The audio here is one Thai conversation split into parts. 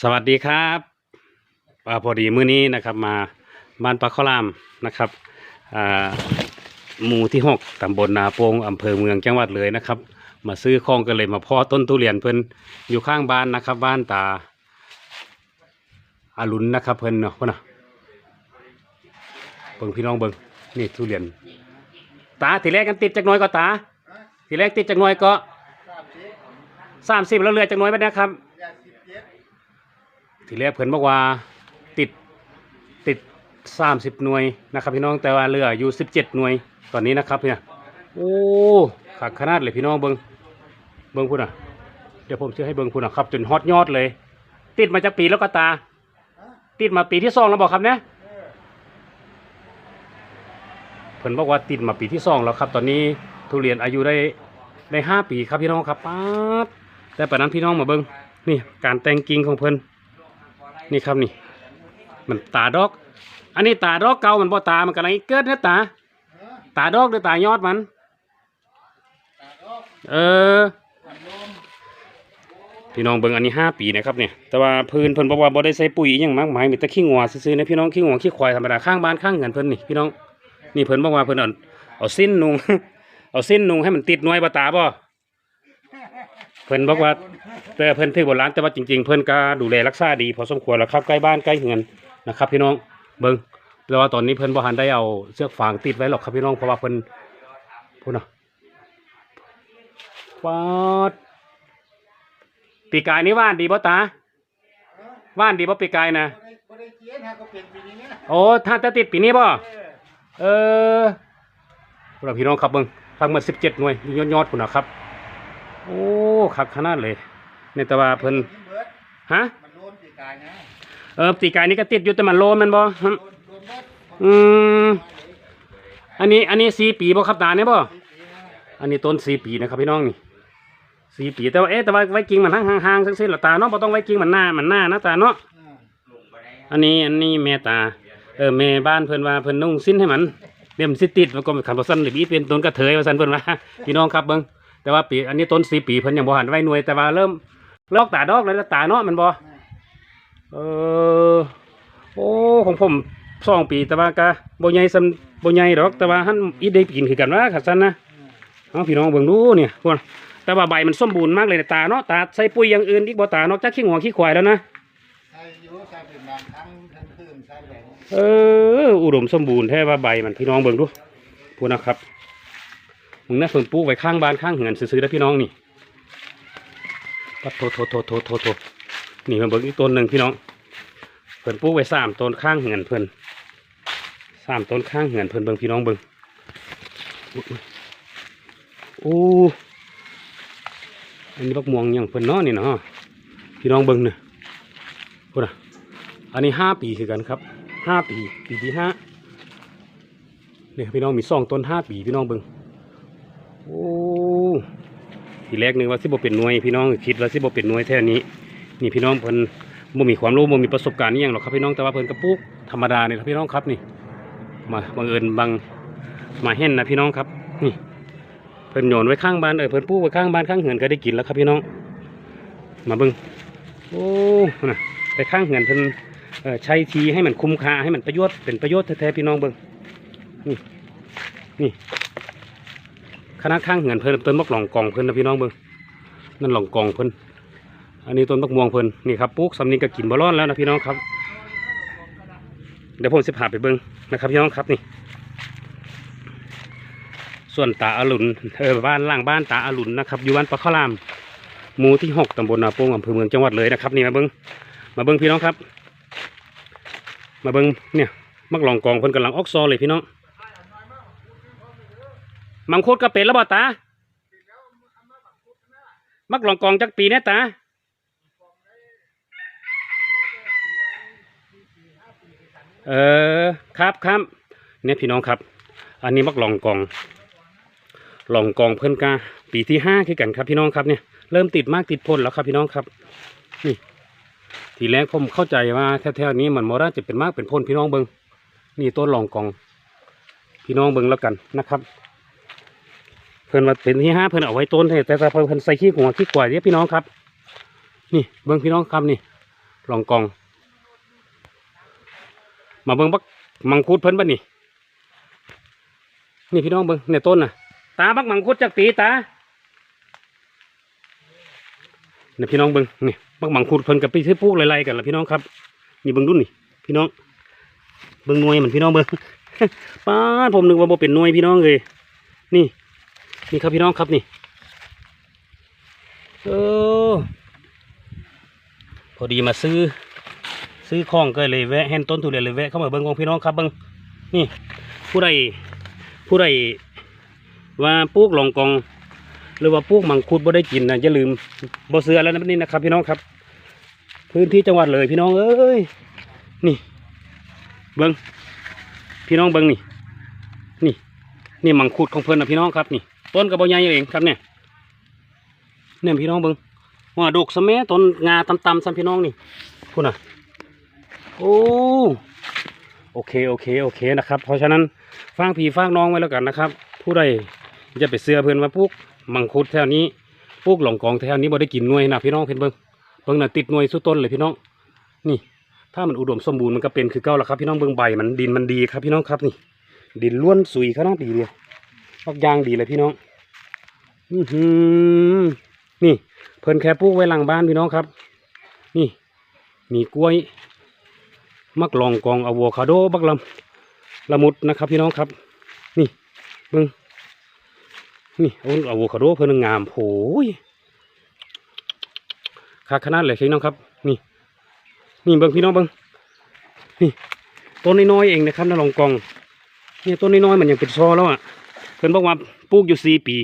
สวัสดีครับอ่าพอดีมื้อนี้นะครับมาบ้านปลาข้าวหลามนะครับหมู่ที่หกตำบลนาโปงอำเภอเมืองจังหวัดเลยนะครับ มาซื้อของกันเลยมาเพ่อต้นทุเรียนเพิ่นอยู่ข้างบ้านนะครับ บ้านตาอารุณนะครับเพิ่นเนาะเพิ่นน่ะเบิ่งพี่น้องเบิ่งนี่ทุเรียน ตาทีแรกกันติดจักน้อยก็ตา ทีแรกติดจักน้อยก็สามสิบแล้วเหลือจักน้อยไปนะครับ ทีแรกเพิ่นบอกว่าติดติดสามสิบหน่วยนะครับ พี่น้องแต่ว่าเหลืออยู่สิบเจ็ดหน่วยตอนนี้นะครับเนี่ยโอ้ขาดขนาดเลยพี่น้องเบิงเบิงพุ่นอะ เดี๋ยวผมจะให้เบิงพุ่นอะครับจนฮอตยอดเลย ติดมาจากปีแล้วก็ตา ติดมาปีที่สองแล้วบอกครับเนี่ยเพิ่นบอกว่าติดมาปีที่สองแล้วครับ ตอนนี้ทุเรียนอายุได้ได้ห้าปีครับพี่น้องครับป๊าดแต่ปานนั้นพี่น้องมาเบิงนี่การแต่งกิ่งของเพิ่น นี่ครับนี่ มันตาดอก อันนี้ตาดอกเก่ามันบ่ตา มันกำลังเกิดนะตา ตาดอกหรือตายอดมัน เออ พี่น้องเบิ่งอันนี้ห้าปีนะครับเนี่ย แต่ว่าพื้นเพิ่นบอกว่าบ่ได้ใส่ปุ๋ยอหยังมากมายมีแต่ขี้งัวซื่อๆนะพี่น้องขี้งัวขี้ควายธรรมดาข้างบ้านข้างเงินเพิ่นนี่พี่น้อง นี่เพิ่นบอกว่าเพิ่นเอาเอาสิ้นนุง เอาสิ้นนุงให้มันติดหน่วยบ่ตาบ่ เพิ่นบอกว่าแต่เพิ่นถือโบราณแต่ว่าจริง ๆ เพิ่นก็ดูแลรักษาดีพอสมควรแล้วครับใกล้บ้านใกล้เฮือนนะครับพี่น้องเบิ่งแต่ว่าตอนนี้เพิ่นบ่ทันได้เอาเชือกฟางติดไว้หรอกครับพี่น้องเพราะว่าเพิ่นพุ่นน่ะปอดปีกายนี่ว่านดีบ่ตาว่านดีบ่ปีกายนะบ่ได้เจียนฮะก็เป็นปีนี้นะโอ้ถ้าจะติดปีนี้บ่เออพุ่นน่ะพี่น้องครับเบิ่งฟังหมด17หน่วยยอดๆพุ่นน่ะครับ โอ้คักขนาดเลยนี่แต่ว่าเพิ่นฮะมันโลนปีกายนะเออตีกายนี่ก็ติดอยู่แต่มันโลนมันบ่อืมอันนี้อันนี้สีปีบ่ครับตาเนี่ยบ่ปีปีนะอันนี้ต้นสีปีนะครับพี่น้องนี่สีปีแต่ว่าเอ๊ะแต่ว่าไว้กิ่งมันห่างๆห่างๆซื่อๆหรอตาเนาะบ่ต้องไว้กิ่งมันหน้ามันหน้านะตาเนาะอันนี้อันนี้แม่ตา เออแม่บ้านเพิ่นว่าเพิ่นนุ่งสิ้นให้มันเดี๋ยวมันสิติดมันก็ขันบ่ซั่นเลยบีเป็นต้นกระเทยว่าซั่นเพิ่นว่าพี่น้องครับเบิ่ง แต่ว่าปีอันนี้ต้นสี่ปีเพิ่นยังบ่หันไว้หน่วยแต่ว่าเริ่มลอกตาดอกแล้วตาเนาะมันบ่เออโอ้ของผมสองปีแต่ว่าก็บ่ใหญ่ซำบ่ใหญ่ดอก แต่ว่าหันอีได้กินคือกันว่าขัดซันนะเอาพี่น้องเบิ่งดูเนี่ยพวกแต่ว่าใบมันสมบูรณ์มากเลยนะตาเนาะตาใส่ปุ๋ยอย่างอื่นอีกบ่ตานอกจากขี้งัวขี้ควายแล้วนะใช่อยู่ใช่เป็นบางครั้งทั้งคืนใช่แบบนี้เอออุดมสมบูรณ์แท้ว่าใบมันพี่น้องเบิ่งดูพูดนะครับ มึงน่าสนปลูกไว้ข้างบ้านข้างเหือนซื้อๆแล้วพี่น้องนี่ปัดโทโทโทโทโทโทนี่มาเบิ่งอีกต้นหนึ่งพี่น้อง เพิ่นปลูกไว้สามต้นข้างเหือนเพิ่นสามต้นข้างเหือนเพิ่นเบิ่งพี่น้องเบิ่งอุ๊ยอุ๊ยโอ้อันนี้บักม่วงยังเพิ่นเนาะนี่เนาะพี่น้องเบิ่งเนี่ยพุ่นอะอันนี้ห้าปีคือกันครับห้าปีปีที่ห้าเนี่ยพี่น้องมีสองต้นห้าปีพี่น้องเบิ่ง โอ้ทีแรกนึกว่าสิบ่เป็นหน่วยพี่น้องคิดว่าสิบ่เป็นหน่วยแท้นี้นี่พี่น้องเพิ่นบ่มีความรู้บ่มีประสบการณ์นี่ยังหรอกครับพี่น้องแต่ว่าเพิ่นกระปุกธรรมดาเนี่ยครับพี่น้องครับนี่ มาบังเอิญบังมาเห็นนะพี่น้องครับนี่เพิ่นโยนไว้ข้างบ้านเออเพิ่นปูไว้ข้างบ้านข้างเหือนก็ได้กินแล้วครับพี่น้อง มาเบิ่งโอ้น่ะไปข้างเหือนเพิ่นใช้ทีให้มันคุ้มค่าให้มันประโยชน์เป็นประโยชน์แท้ๆพี่น้องเบิ่งนี่นี่ ณะข้างเหือนเพิ่นต้นมะหล่องกองเพิ่นนะพี่น้องเบิ่งนั่นหล่องกองเพิ่นอันนี้ต้นมะม่วงเพิ่นนี่ครับปลูกสำนีก็กินบอลอนแล้วนะพี่น้องครับเดี๋ยวผมจะพาไปเบิ้งนะครับพี่น้องครับนี่ ส่วนตาอรุณเออบ้านล่างบ้านตาอรุณนะครับอยู่บ้านปะข้ารามหมู่ที่หกตำบลนาโป่งอำเภอเมืองจังหวัดเลยนะครับนี่มาเบิ้งมาเบิ้งพี่น้องครับ มาเบิ้งเนี่ยมักหลองกองเพิ่นกำลังออกซอเลยพี่น้อง มังคุดก็เป็นแล้วบ่ตามักหลองกองจักปีเนี่ยตาเออครับครับเนี่ยพี่น้องครับ อันนี้มักหลองกองหลองกองเพิ่นกาปีที่ห้าคือกันครับพี่น้องครับเนี่ยเริ่มติดมากติดพ่นแล้วครับพี่น้องครับนี่ทีแรกผมเข้าใจว่าแถวๆนี้มันมอราจะเป็นมากเป็นพ่นพี่น้องเบิงนี่ต้นหลองกอง พี่น้องเบิงแล้วกันนะครับ เพิ่นว่าเป็นที่ห้าเพิ่นเอาไว้ต้นแต่แต่เพิ่นใส่ขี้หัวขี้กวายเนี่ยพี่น้องครับ นี่เบิงพี่น้องครับนี่ลองกอง มาเบิ่งบักมังคุดเพิ่นบัดนี่นี่พี่น้องเบิ่งเนี่ยต้นน่ะ ตาบักมังคุดจักปีตาเนี่ยพี่น้องเบิ่งนี่บักมังคุดเพิ่นกับไปซื้อปลูกไล่ๆกันละพี่น้องครับนี่เบิ่งดุนนี่ พี่น้อง เบิ่งหน่วยเหมันพี่น้องเบิ่งป้าผมนึกว่าบ่เป็นหน่วยพี่น้องเลยนี่ นี่ครับพี่น้องครับนี่เออพอดีมาซื้อ ซื้อของก็เลยแวะเห็นต้นทุเรียนเลยแวะเข้ามาเบิ่งของพี่น้องครับเบิ่งนี่ ผู้ใดผู้ใดว่าปลูกลองกอง หรือว่าปลูกมังคุดบ่ได้กินนะอย่าลืมบ่เสือแล้วนะนี่นะครับ พี่น้องครับ พื้นที่จังหวัดเลยพี่น้องเอ้ยนี่เบิ่งพี่น้องเบิ่งนี่ นี่ นี่มังคุดของเพิ่อนนะพี่น้องครับนี่ ต้นกระบอกใหญ่เองครับเนี่ยเนี่ยพี่น้องเบิ่งว่าดกสมัต้นงาตำๆซ้ำพี่น้องนี่พูดน่ะโอ้โอเคโอเคโอเคนะครับ เพราะฉะนั้นฟางผีฟางน้องไว้แล้วกันนะครับ ผู้ใดจะไปเสื้อเพื่อนมาปลูกมังคุดแถวนี้ปลูกหลงกองแถวนี้บ่ได้กินหน่วยนะพี่น้องเพิ่นเบิ่งเบิ่งน่ะติดหน่วยสู้ต้นเลยพี่น้อง นี่ ถ้ามันอุดมสมบูรณ์มันก็เป็นคือเก่าแล้วครับ พี่น้องเบิ่งใบมันดินมันดีครับพี่น้องครับนี่ ดินล้วนสุยขนาดดีเลยพักยางดีเลยพี่น้อง นี่ เพิ่นแค่ปลูกไว้หลังบ้านพี่น้องครับ นี่มีกล้วย มักลองกองอะโวคาโดบักลำละมุดนะครับพี่น้องครับ นี่เบิ่งนี่อาอะโวคาโดเพิ่นงามโหยคักขนาดเลยพี่น้องครับ นี่ นี่เบิ่งพี่น้องเบิ่งนี่ต้นน้อยๆเองนะครับนะลองกองเนี่ยต้นน้อยๆมันยังเป็นซอแล้วอะเพิ่นบอกว่าปลูกอยู่สี่ปี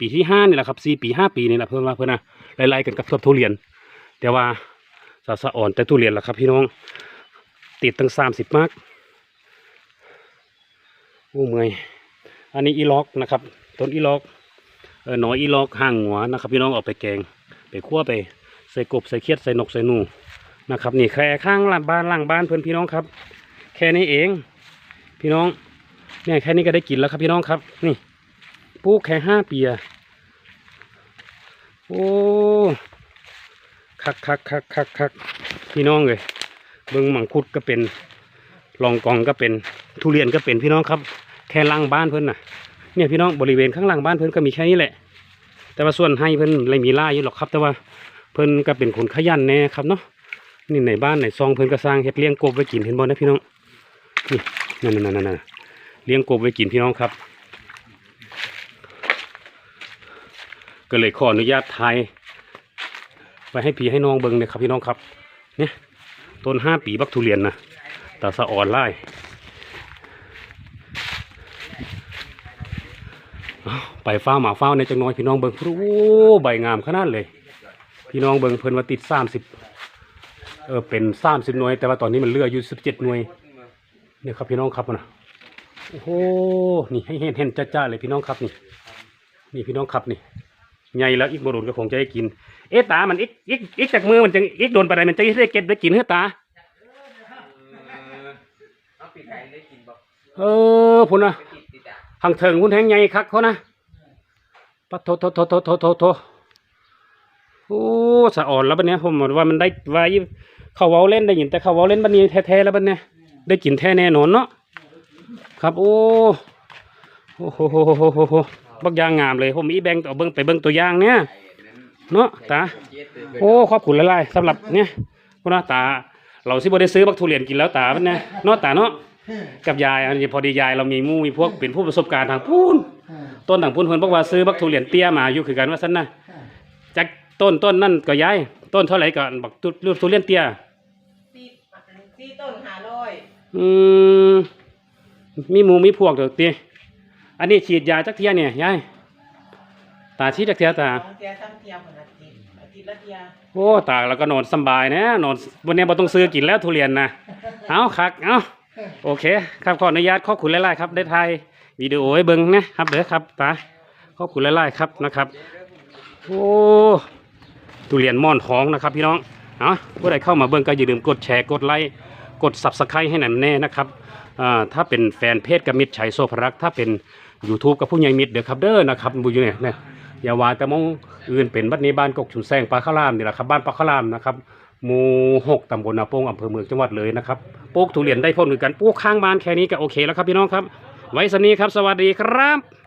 ปีที่ห้านี่แหละครับสี่ปีห้าปีนี่แหละเพิ่อนว่าเพิ่อนนะไล่ๆกันกับทุเรียน แต่ว่าสะสะอ่อนแต่ทุเรียนล่ะครับพี่น้อง ติดตั้งสามสิบมากโอ้เมื่อยอันนี้อีล็อกนะครับต้นอีล็อกเออหนออีล็อกห่างหัวนะครับ พี่น้องเอาไปแกง ไปคั่วไปใส่กบใส่เขียดใส่นกใส่หนูนะครับนี่แค่ข้างหลังบ้านหลังบ้านเพื่อนพี่น้องครับ แค่นี้เอง พี่น้องเนี่ยแค่นี้ก็ได้กินแล้วครับพี่น้องครับ นี่ ปลูกแค่ห้าปีอะโอ้คักคักคักคักคักพี่น้องเลยเบิ้งมังคุดก็เป็นลองกองก็เป็นทุเรียนก็เป็นพี่น้องครับ แค่หล่างบ้านเพิ่นน่ะเนี่ยพี่น้องบริเวณข้างหล่างบ้านเพิ่นก็มีแค่นี้แหละ แต่ว่าส่วนให้เพิ่นเลยมีล่าอยู่หรอกครับ แต่ว่าเพิ่นก็เป็นคนขยันแน่ครับเนาะนี่ในบ้านในซองเพิ่นก็สร้างเฮ็ดเลี้ยงกบไว้กินเห็นบ่นะพี่น้องนี่นั่นนั่นนั่นนั่นเลี้ยงกบไว้กินพี่น้องครับ ก็เลยขออนุญาตถ่ายไปให้พี่ให้น้องเบิ่งเลยครับพี่น้องครับ เนี่ยต้นห้าปีบักทุเรียนนะแต่สะอ่อนไล่ไปฟ้าหมาเฝ้าในจังน้อยพี่น้องเบิงโอ้ใบงามขนาดเลย พี่น้องเบิงเพิ่นว่าติดสามสิบเออเป็นสามสิบหน่วย แต่ว่าตอนนี้มันเลืออยู่สิบเจ็ดหน่วยเนี่ยครับพี่น้องครับนะโอ้โหนี่ให้เห็นเห็นจ้าๆเลยพี่น้องครับนี่ นี่พี่น้องครับนี่ ใหญ่แล้วอีกบรุษก็คงจะได้กิน เอ๊ะตา มันอีกอีกอีกจากมือมันจะอีกโดนไปไหนมันจะได้เก็บได้กินเฮ้ยตา เอาปีกไก่ได้กินบ่เออพุ่นนะไปติดติดอะหังเถิงพุ่นแหงใหญ่คักเขานะปัดโทโทโทโทโทโทโทโอ้สะอ่อนแล้วบัดเนี้ยผมว่ามันได้ว่าอีเขาเว้าเล่นได้ยินแต่เขาเว้าเล่นบัดนี้แท้ๆแล้วบัดเนี้ยได้กินแท้แน่นอนเนาะครับโอ้โอ้โหโหโหโหโหโห บักอยางงามเลยผมอีแบงเอาเบิ้งไปเบิ้งตัวอย่างเนี่ยไอ้นั้นเนาะตาเจ็ดเลยโอ้ขอบคุณหลายๆสำหรับเนี่ยคุณน้าตา เราสิบ่ได้ซื้อบักทุเรียนกินแล้วตาเป็นไงเนาะตาเนาะกับยายอันนี้พอดียายเรามีหมู่มีพวกเป็นผู้ประสบการณ์ทางพูนต้นทางพูนเพิ่นบอกว่าซื้อบักทุเรียนเตี้ยมาอยู่คือกันว่าซั่นนะจากต้นต้นนั่นก็ยายต้นเท่าไหร่ก็บักทุทุเรียนเตี้ยสี่สี่ต้นห้าร้อยอืมมีหมูมีพวกเด้อติ อันนี้ฉีดยาจักเที่ยเนี่ยยายตาฉีดจักเที่ยตา สองเทียสามเทียเหมือนอาทิตย์อาทิตย์ละเทียโอ้ตากแล้วก็นอนสำบายนะนอนวันนี้บ่ต้องซื้อกินแล้วทุเรียนนะเอาคักเอาโอเค ครับขออนุญาตขอบคุณหลายๆครับได้ถ่ายวิดีโอให้เบิ่งนะครับเด้อครับตาขอบคุณหลายๆครับนะครับโอ้ทุเรียนม่อนท้องนะครับ พี่น้องเอาผู้ใดเข้ามาเบิ่งก็อย่าลืมกดแชร์กดไลค์กด subscribe ให้หน่อยแน่นะครับอ่าถ้าเป็นแฟนเพจกับมิตรชัยโซภรักษ์ถ้าเป็น YouTube กับผู้ใหญ่มิดเด้อครับเด้อนะครับบุญอยู่เนี่ยเนี่ยอย่าว่าแต่มองอื่นเป็นบัดนี้บ้านกกชุนแซงปลาข้าวรามนี่แหละครับบ้านปลาข้าวรามนะครับหมู่หกตำบลนาโป้งอำเภอเมืองจังหวัดเลยนะครับปลูกทุเรียนได้ผลเหมือนกันปลูกข้างบ้านแค่นี้ก็โอเคแล้วครับพี่น้องครับ ไว้สนี้ครับสวัสดีครับ